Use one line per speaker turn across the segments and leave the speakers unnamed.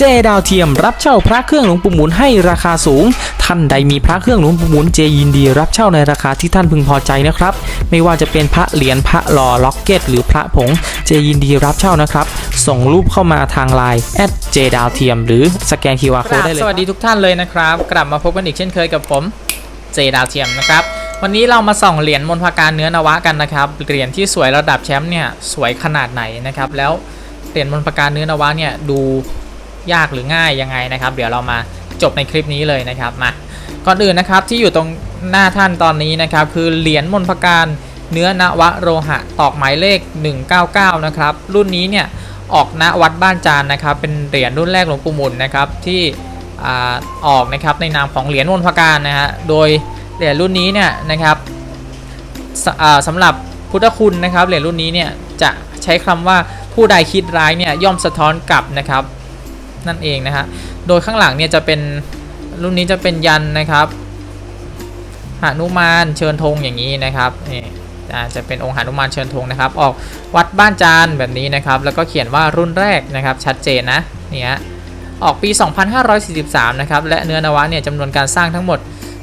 เจดาวเทียมรับเช่าพระเครื่องหลวงปู่หมุนให้ราคาสูง ท่านใดมีพระเครื่องหลวงปู่หมุนเจยินดี รับเช่าในราคาที่ท่านพึงพอใจนะครับ ไม่ว่าจะเป็นพระเหรียญพระหล่อล็อกเก็ต หรือพระผงเจยินดีรับเช่านะครับ ส่งรูปเข้ามาทางไลน์แอดเจดาวเทียมหรือสแกน QR
ค
Code
รับ
ได้เลย
สวัสดีทุกท่านเลยนะครับ กลับมาพบกันอีกเช่นเคยกับผมเจดาวเทียมนะครับวันนี้เรามาส่องเหรียญมนต์พาการเนื้อนวะกันนะครับเหรียญที่สวยระดับแชมป์เนี่ยสวยขนาดไหนนะครับแล้วเหรียญมนต์พาการเนื้อนวะเนี่ยดู ยากหรือง่ายยังไงนะครับ เดี๋ยวเรามาจบในคลิปนี้เลยนะครับมาก่อนอื่นนะครับที่อยู่ตรงหน้าท่านตอนนี้นะครับ คือเหรียญมนต์พการเนื้อนวโลหะตอกหมายเลข 199 นะครับ รุ่นนี้เนี่ยออกณวัดบ้านจานนะครับ เป็นเหรียญรุ่นแรกหลวงปู่มุนนะครับที่อออกนะครับในนามของเหรียญมนต์พการนะฮะโดยเหรียญรุ่นนี้เนี่ยนะครับสสำหรับพุทธคุณนะครับเหรียญรุ่นนี้เนี่ยจะใช้คำว่าผู้ใดคิดร้ายเนี่ยย่อมสะท้อนกลับนะครับ นั่นเองนะฮะ โดยข้างหลังเนี่ยจะเป็นรุ่นนี้จะเป็นยันนะครับหานุมานเชิญธงอย่างนี้นะครับนี่จะเป็นองค์หานุมานเชิญธงนะครับ ออกวัดบ้านจานแบบนี้นะครับ แล้วก็เขียนว่ารุ่นแรกนะครับ ชัดเจนนะเนี่ยออกปี 2543 นะครับ และเนื้อนวะเนี่ยจำนวนการสร้างทั้งหมด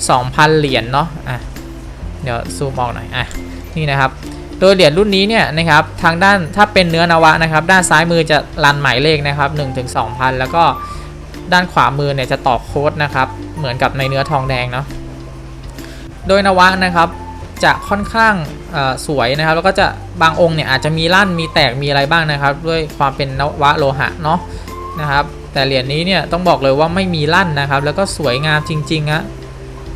2,000 เหรียญเนาะอะเดี๋ยวซูมออกหน่อยอะนี่นะครับ โดยเหรียญรุ่นนี้เนี่ยนะครับทางด้านถ้าเป็นเนื้อนวะนะครับ ด้านซ้ายมือจะรันหมายเลขนะครับ1ถึง2,000แล้วก็ด้านขวามือเนี่ยจะต่อโค้ดนะครับเหมือนกับในเนื้อทองแดงเนาะโดยนวะนะครับจะค่อนข้างสวยนะครับ แล้วก็จะบางองค์เนี่ยอาจจะมีลั่นมีแตกมีอะไรบ้างนะครับ ด้วยความเป็นนวะโลหะเนาะนะครับ แต่เหรียญนี้เนี่ยต้องบอกเลยว่าไม่มีลั่นนะครับ แล้วก็สวยงามจริงๆฮะ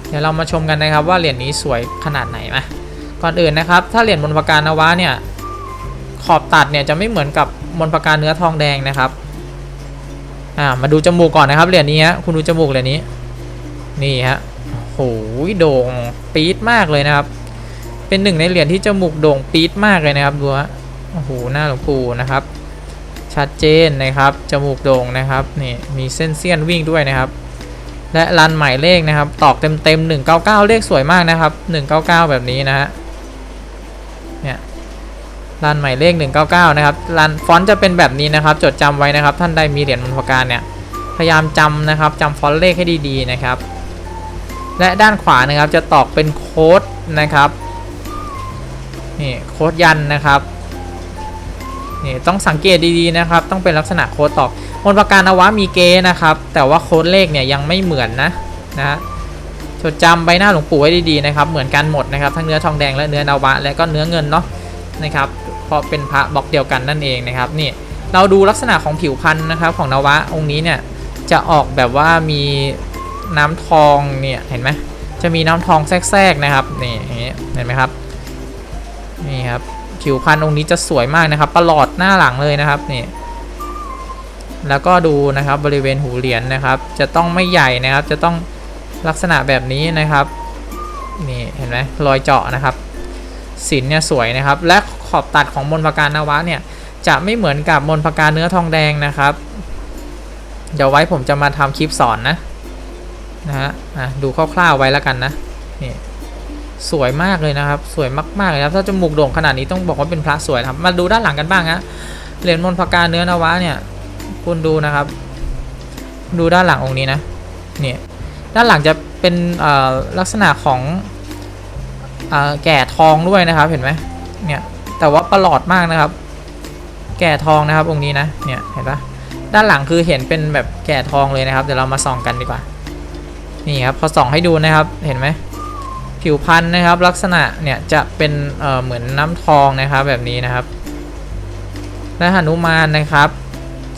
เดี๋ยวเรามาชมกันนะครับว่าเหรียญนี้สวยขนาดไหนมา ก่อนอื่นนะครับ ถ้าเหรียญมนต์ปการนวะเนี่ยขอบตัดเนี่ยจะไม่เหมือนกับมนต์ปการเนื้อทองแดงนะครับอ่ามาดูจมูกก่อนนะครับเหรียญนี้ฮะคุณดูจมูกเหรียญนี้ นี่ฮะโหยโด่งปี๊ดมากเลยนะครับ เป็นหนึ่งในเหรียญที่จมูกโด่งปี๊ดมากเลยนะครับดูฮะโอ้โหหน้าหลวงปู่นะครับ ชัดเจนนะครับจมูกโด่งนะครับนี่มีเส้นเสี้ยนวิ่งด้วยนะครับและรันหมายเลขนะครับ ตอกเต็มเต็มๆ199 เลขสวยมากนะครับ 199 แบบนี้นะฮะ รันหมายเลข 199 นะครับรันฟอนต์จะเป็นแบบนี้นะครับ จดจำไว้นะครับ ท่านใดมีเหรียญมนต์พการเนี่ยพยายามจำนะครับจำฟอนต์เลขให้ดีๆนะครับ และด้านขวานะครับจะตอกเป็นโค้ดนะครับนี่โค้ดยันนะครับนี่ต้องสังเกตดีๆนะครับ ต้องเป็นลักษณะโค้ดตอกมนต์ประการอวะมีเกนะครับ แต่ว่าโค้ดเลขเนี่ยยังไม่เหมือนนะนะฮะจดจำใบหน้าหลวงปู่ไว้ดีๆนะครับ เหมือนกันหมดนะครับ ทั้งเนื้อทองแดงและเนื้อนวะและก็เนื้อเงินเนาะนะครับ เพราะเป็นพระบล็อกเดียวกันนั่นเองนะครับนี่เราดูลักษณะของผิวพันธุ์นะครับของนวะองค์นี้เนี่ยจะออกแบบว่ามีน้ำทองเนี่ยเห็นไหมจะมีน้ำทองแทรกๆนะครับนี่อย่างนี้เห็นไหมครับนี่ครับผิวพันธุ์องค์นี้จะสวยมากนะครับประหลอดหน้าหลังเลยนะครับนี่แล้วก็ดูนะครับบริเวณหูเหรียญนะครับ จะต้องไม่ใหญ่นะครับ จะต้องลักษณะแบบนี้นะครับนี่เห็นไหมรอยเจาะนะครับสินเนี่ยสวยนะครับ และ ขอบตัดของมนต์ปการนวะเนี่ยจะไม่เหมือนกับมนต์ปการเนื้อทองแดงนะครับ เดี๋ยวไว้ผมจะมาทำคลิปสอนนะนะฮะอะดูคร่าวๆไว้แล้วกันนะนี่สวยมากเลยนะครับ สวยมากๆเลยครับถ้าจมูกโด่งขนาดนี้ต้องบอกว่าเป็นพระสวยครับ มาดูด้านหลังกันบ้างฮะเหรียญมนต์พการเนื้อนวะเนี่ย คุณดูนะครับ ดูด้านหลังองค์นี้นะเนี่ยด้านหลังจะเป็นเอ่อลักษณะของเอ่อแก่ทองด้วยนะครับเห็นไหมเนี่ย แต่ว่าประหลอดมากนะครับ แก่ทองนะครับองค์นี้นะเนี่ยเห็นปะด้านหลังคือเห็นเป็นแบบแก่ทองเลยนะครับเดี๋ยวเรามาส่องกันดีกว่านี่ครับพอส่องให้ดูนะครับเห็นไหมผิวพันธุ์นะครับ ลักษณะเนี่ยจะเป็นเอ่อเหมือนน้ำทองนะครับแบบนี้นะครับและหนุมานนะครับ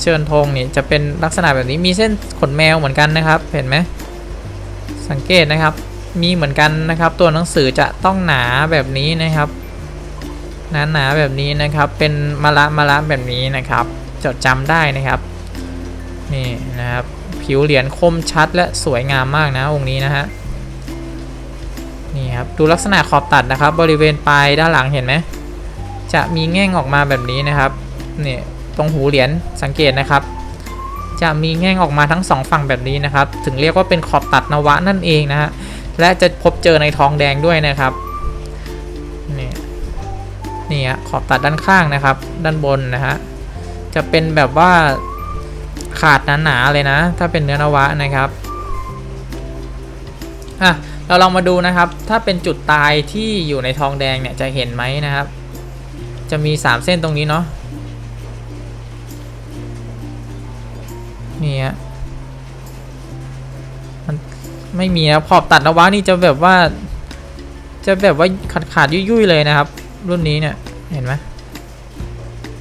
เชิญธงนี่จะเป็นลักษณะแบบนี้มีเส้นขนแมวเหมือนกันนะครับ เห็นไหมสังเกตนะครับ มีเหมือนกันนะครับ ตัวหนังสือจะต้องหนาแบบนี้นะครับ หนาหนาๆแบบนี้นะครับ เป็นมะละมะละแบบนี้นะครับ จดจำได้นะครับ นี่นะครับ ผิวเหรียญคมชัดและสวยงามมากนะองค์นี้นะฮะ นี่ครับ ดูลักษณะขอบตัดนะครับ บริเวณปลายด้านหลังเห็นไหม จะมีแง่งออกมาแบบนี้นะครับ นี่ตรงหูเหรียญสังเกตนะครับ จะมีแง่งออกมาทั้งสองฝั่งแบบนี้นะครับ ถึงเรียกว่าเป็นขอบตัดนวะนั่นเองนะฮะ และจะพบเจอในทองแดงด้วยนะครับ นี่ฮะขอบตัดด้านข้างนะครับ ด้านบนนะฮะจะเป็นแบบว่าขาดหนาๆเลยนะ ถ้าเป็นเนื้อนวะนะครับอะเราลองมาดูนะครับ ถ้าเป็นจุดตายที่อยู่ในทองแดงเนี่ยจะเห็นไหมนะครับ จะมี 3 เส้นตรงนี้เนาะนี่ฮะมันไม่มีนะขอบตัดนวะนี่จะแบบว่า จะแบบว่าขาดขาดๆยุ่ยๆเลยนะครับ รุ่นนี้เนี่ยเห็นไหม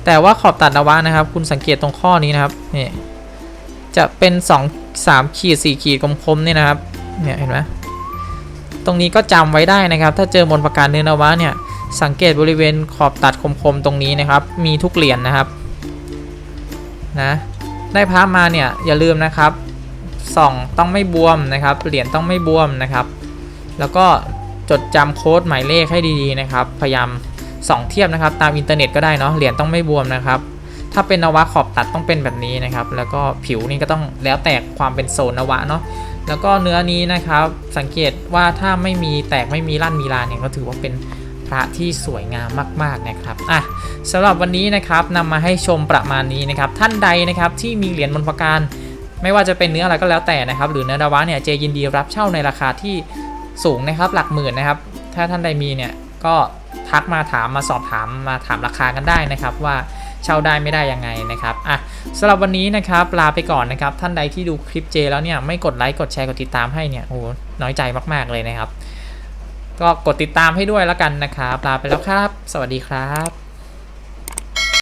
แต่ว่าขอบตัดนวะนะครับ คุณสังเกตตรงข้อนี้นะครับนี่จะเป็น2 3ขีด4ขีดคมๆนี่นะครับเนี่ยเห็นไหมตรงนี้ก็จำไว้ได้นะครับ ถ้าเจอมนประการเนื้อนวะเนี่ยสังเกตบริเวณขอบตัดคมๆตรงนี้นะครับ มีทุกเหรียญนนะครับนะได้พระมาเนี่ยอย่าลืมนะครับส่องต้องไม่บวมนะครับ เหรียญต้องไม่บวมนะครับ แล้วก็จดจำโค้ดหมายเลขให้ดีๆนะครับ พยายาม สองเทียบนะครับ ตามอินเทอร์เน็ตก็ได้เนาะเหรียญต้องไม่บวมนะครับถ้าเป็นนวะขอบตัดต้องเป็นแบบนี้นะครับ แล้วก็ผิวนี่ก็ต้องแล้วแต่ความเป็นโซนนวะเนาะแล้วก็เนื้อนี้นะครับ สังเกตว่าถ้าไม่มีแตกไม่มีลั่นมีลานเนี่ยก็ถือว่าเป็นพระที่สวยงามมาก ๆ นะครับ อะสำหรับวันนี้นะครับนำมาให้ชมประมาณนี้นะครับ ท่านใดนะครับที่มีเหรียญมนต์ประการ ไม่ว่าจะเป็นเนื้ออะไรก็แล้วแต่นะครับ หรือเนื้อดาวะเนี่ยเจยินดีรับเช่าในราคาที่สูงนะครับ หลักหมื่นนะครับ ถ้าท่านใดมีเนี่ย ก็ทักมาถามมาสอบถามมาถามราคากันได้นะครับว่าเช่าได้ไม่ได้ยังไงนะครับอะสำหรับวันนี้นะครับลาไปก่อนนะครับท่านใดที่ดูคลิปเจแล้วเนี่ยไม่กดไลค์กดแชร์กดติดตามให้เนี่ยโอ้โหน้อยใจมากๆเลยนะครับ ก็กดติดตามให้ด้วยแล้วกันนะครับลาไปแล้วครับ สวัสดีครับ